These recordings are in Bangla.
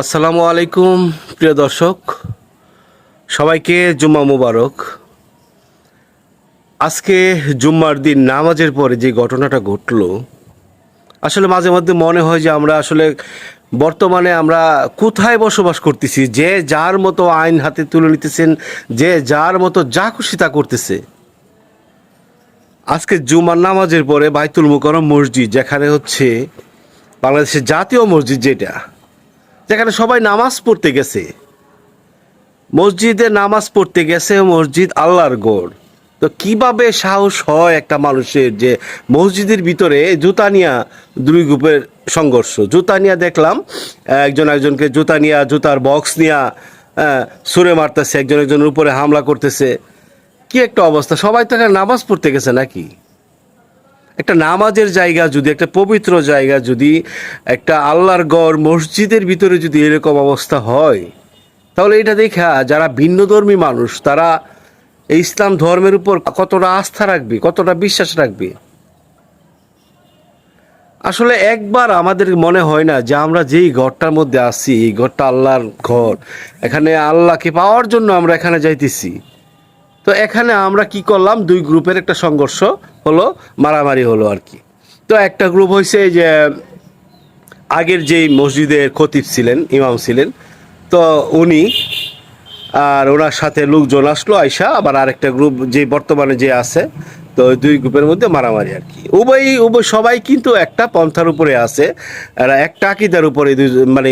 আসসালামু আলাইকুম, প্রিয় দর্শক। সবাইকে জুম্মা মুবারক। আজকে জুম্মার দিন, নামাজের পরে যে ঘটনাটা ঘটলো, আসলে মাঝে মধ্যে মনে হয় যে আমরা আসলে বর্তমানে আমরা কোথায় বসবাস করতেছি, যে যার মতো আইন হাতে তুলে নিতেছেন, যে যার মতো যা খুশি তা করতেছে। আজকে জুমার নামাজের পরে বাইতুল মুকরম মসজিদ, যেখানে হচ্ছে বাংলাদেশের জাতীয় মসজিদ যেটা যেখানে সবাই নামাজ পড়তে গেছে। মসজিদে নামাজ পড়তে গেছে মসজিদ আল্লাহর গড়। তো কীভাবে সাহস হয় একটা মানুষের যে মসজিদের ভিতরে জুতা নিয়া দুই গ্রুপের সংঘর্ষ? জুতা নিয়া দেখলাম একজন একজনকে জুতা নিয়া জুতার বক্স নিয়া আহ, ছুঁড়ে মারতেছে একজন একজনের উপরে হামলা করতেছে। কি একটা অবস্থা? সবাই তো এখানে নামাজ পড়তে গেছে নাকি? একটা নামাজের জায়গা যদি, একটা পবিত্র জায়গা যদি, একটা আল্লাহর গড় মসজিদের ভিতরে যদি এরকম অবস্থা হয়, তাহলে এটা দেখা যারা ভিন্নধর্মী মানুষ, তারা এই ইসলাম ধর্মের উপর কতটা আস্থা রাখবে, কতটা বিশ্বাস রাখবে? আসলে একবার আমাদের মনে হয় না যে আমরা যেই ঘরটার মধ্যে আছি, এই ঘরটা আল্লাহর ঘর এখানে আল্লাহকে পাওয়ার জন্য আমরা এখানে যাইতেছি। তো এখানে আমরা কি করলাম? দুই গ্রুপের একটা সংঘর্ষ হলো, মারামারি হলো আর কি। তো একটা গ্রুপ হয়েছে যে, আগের যেই মসজিদের খতিব ছিলেন, ইমাম ছিলেন, তো উনি আর ওনার সাথে লোকজন আসলো, আইসা আবার আরেকটা গ্রুপ যে বর্তমানে যে আছে, তো দুই গ্রুপের মধ্যে মারামারি আর কি। উভয় উভয় সবাই কিন্তু একটা পন্থার উপরে আছে, আর একটা আকিদার উপরে মানে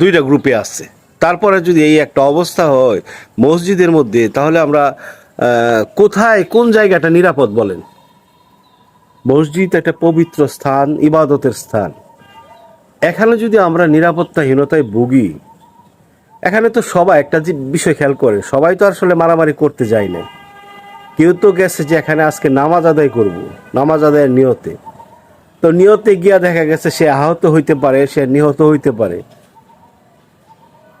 দুইটা গ্রুপে আছে। তারপরে যদি এই একটা অবস্থা হয় মসজিদের মধ্যে, তাহলে আমরা কোথায়, কোন জায়গাটা নিরাপদ বলেন? মসজিদ একটা পবিত্র স্থান, ইবাদতের স্থান। এখানে যদি আমরা নিরাপত্তাহীনতায় ভুগি, এখানে তো সবাই একটা যে বিষয় খেয়াল করে সবাই তো আসলে মারামারি করতে যায় না। কেউ তো গেছে যে এখানে আজকে নামাজ আদায় করব, নামাজ আদায়ের নিয়তে। তো নিয়তে গিয়া দেখা গেছে সে আহত হইতে পারে, সে নিহত হইতে পারে।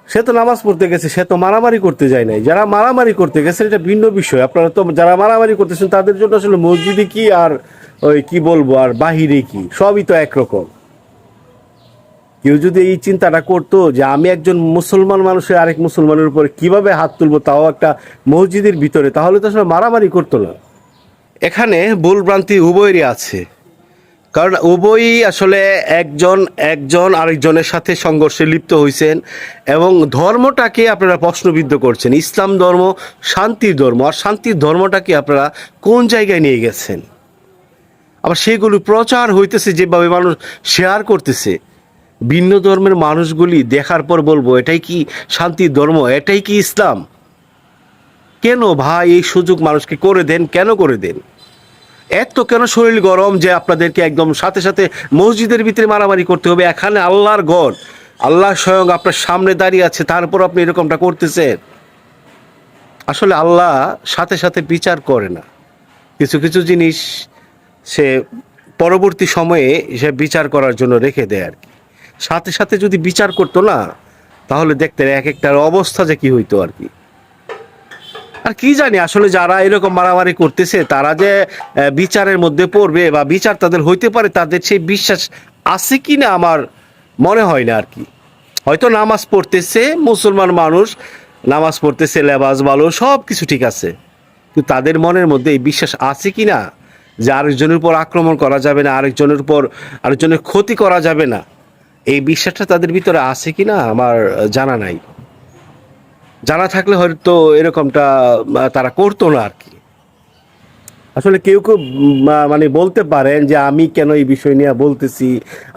সে তো নামাজ পড়তে গেছে, সে তো মারামারি করতে যায় নাই। যারা মারামারি করতে গেছে, এটা ভিন্ন বিষয়। আপনারা তো যারা মারামারি করতেছেন, তাদের জন্য আসলে মসজিদে কি আর ওই কি বলব, আর বাহিরে কি? সবই তো একরকম। কেউ যদি এই চিন্তাটা করতো যে আমি একজন মুসলমান মানুষের আরেক মুসলমানের উপরে কীভাবে হাত তুলবো, তাও একটা মসজিদের ভিতরে, তাহলে তো আসলে মারামারি করতো না। এখানে ভুলভ্রান্তি উভয়েরই আছে। কারণ উভয়ই আসলে একজন একজন আরেকজনের সাথে সংঘর্ষে লিপ্ত হয়েছেন এবং ধর্মটাকে আপনারা প্রশ্নবিদ্ধ করছেন। ইসলাম ধর্ম, শান্তির ধর্ম। আর শান্তির ধর্মটাকে আপনারা কোন জায়গায় নিয়ে গেছেন? আবার সেগুলো প্রচার হইতেছে, যেভাবে মানুষ শেয়ার করতেছে। ভিন্ন ধর্মের মানুষগুলি দেখার পর বলব, এটাই কি শান্তির ধর্ম? এটাই কি ইসলাম? কেন ভাই এই সুযোগ মানুষকে করে দেন? কেন করে দেন? এত কেন শরীর গরম যে আপনাদেরকে একদম সাথে সাথে মসজিদের ভিতরে মারামারি করতে হবে? এখানে আল্লাহর গড় আল্লাহ স্বয়ং আপনার সামনে দাঁড়িয়ে আছে, তারপর আপনি এরকমটা করতেছেন। আসলে আল্লাহ সাথে সাথে বিচার করে না। কিছু কিছু জিনিস সে পরবর্তী সময়ে সে বিচার করার জন্য রেখে দেয় আর কি। সাথে সাথে যদি বিচার করতো না, তাহলে দেখতেন এক একটার অবস্থা যে কি হইতো আর কি। আর কি জানি, আসলে যারা এরকম মারামারি করতেছে, তারা যে বিচারের মধ্যে পড়বে বা বিচার তাদের হইতে পারে, তাদের সেই বিশ্বাস আছে কি না আমার মনে হয় না আর কি। হয়তো নামাজ পড়তেছে, মুসলমান মানুষ, নামাজ পড়তেছে, লেবাস ভালো সব কিছু ঠিক আছে। কিন্তু তাদের মনের মধ্যে এই বিশ্বাস আছে কি না যে আরেকজনের উপর আক্রমণ করা যাবে না, আরেকজনের উপর, আরেকজনের ক্ষতি করা যাবে না। এই বিশ্বাসটা তাদের ভিতরে আছে কি না আমার জানা নাই। জানা থাকলে হয়তো এরকমটা তারা করতো না আর কি আসলে কেউ কেউ মানে বলতে পারেন যে, আমি কেন এই বিষয় নিয়ে বলতেছি?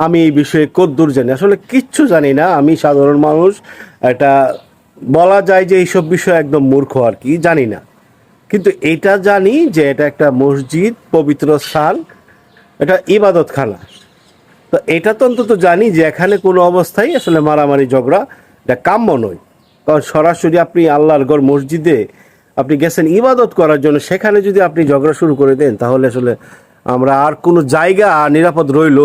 আমি এই বিষয়ে কদ্দূর জানি। আসলে কিচ্ছু জানি না। আমি সাধারণ মানুষ, এটা বলা যায় যে, এইসব বিষয় একদম মূর্খ আর কি জানি না। কিন্তু এটা জানি যে, এটা একটা মসজিদ, পবিত্র স্থান, এটা ইবাদতখানা। তো এটা তো অন্তত জানি যে, এখানে কোনো অবস্থায় আসলে মারামারি, ঝগড়া, এটা কাম্য নয়। কারণ সরাসরি আপনি আল্লাহর গড় মসজিদে আপনি গেছেন ইবাদত করার জন্য, সেখানে যদি আপনি ঝগড়া শুরু করে দেন, তাহলে আসলে আমরা আর কোনো জায়গা নিরাপদ রইল।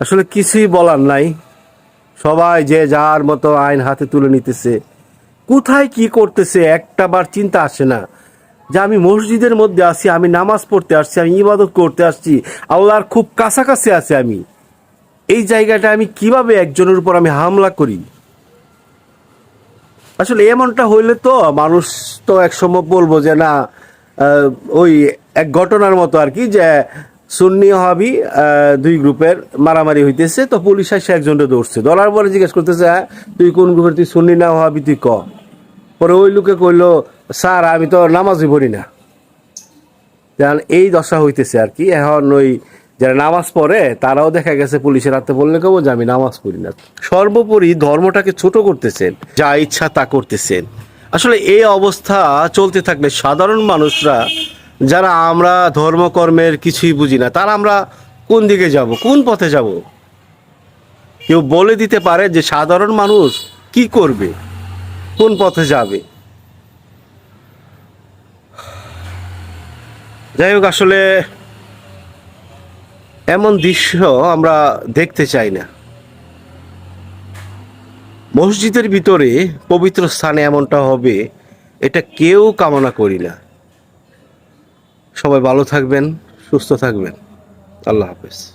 আসলে কিছুই বলার নাই। সবাই যে যার মতো আইন হাতে তুলে নিতেছে। কোথায় কি করতেছে একটা বার চিন্তা আসে না। যে আমি মসজিদের মধ্যে আছি, আমি নামাজ পড়তে আসছি, আমি ইবাদত করতে আসছি, আল্লাহর খুব কাছাকাছি আছি আমি। এই জায়গাটা আমি কীভাবে একজনের উপর আমি হামলা করি? আসলে এমনটা হইলে তো মানুষ তো একসময় বলব যে না ওই এক ঘটনার মতো আর কি যে সুন্নি হবি দুই গ্রুপের মারামারি হইতেছে তো পুলিশ আসে একজনকে দৌড়ছে ধরার পরে জিজ্ঞেস করতেছে "হ্যাঁ, তুই কোন গ্রুপের তুই সুন্নি না হবি তুই ক? পরে ওই লোকে কইলো স্যার আমি তো নামাজই পড়ি না। এই দশা হইতেছে আর কি। এখন ওই যারা নামাজ পড়ে, তারাও দেখা গেছে পুলিশের হাতে বললে কেবো যে আমি নামাজ পড়ি না। সর্বোপরি ধর্মটাকে ছোট করতেছেন, যা ইচ্ছা তা করতেছেন। আসলে এই অবস্থা চলতে থাকলে সাধারণ মানুষরা, যারা আমরা ধর্মকর্মের কিছুই বুঝি না, তারা আমরা কোন দিকে যাব, কোন পথে যাব? কেউ বলে দিতে পারে যে সাধারণ মানুষ কি করবে, কোন পথে যাবে? যাই হোক, আসলে এমন দৃশ্য আমরা দেখতে চাই না। মসজিদের ভিতরে পবিত্র স্থানে এমনটা হবে, এটা কেউ কামনা করি না। সবাই ভালো থাকবেন, সুস্থ থাকবেন। আল্লাহ হাফেজ।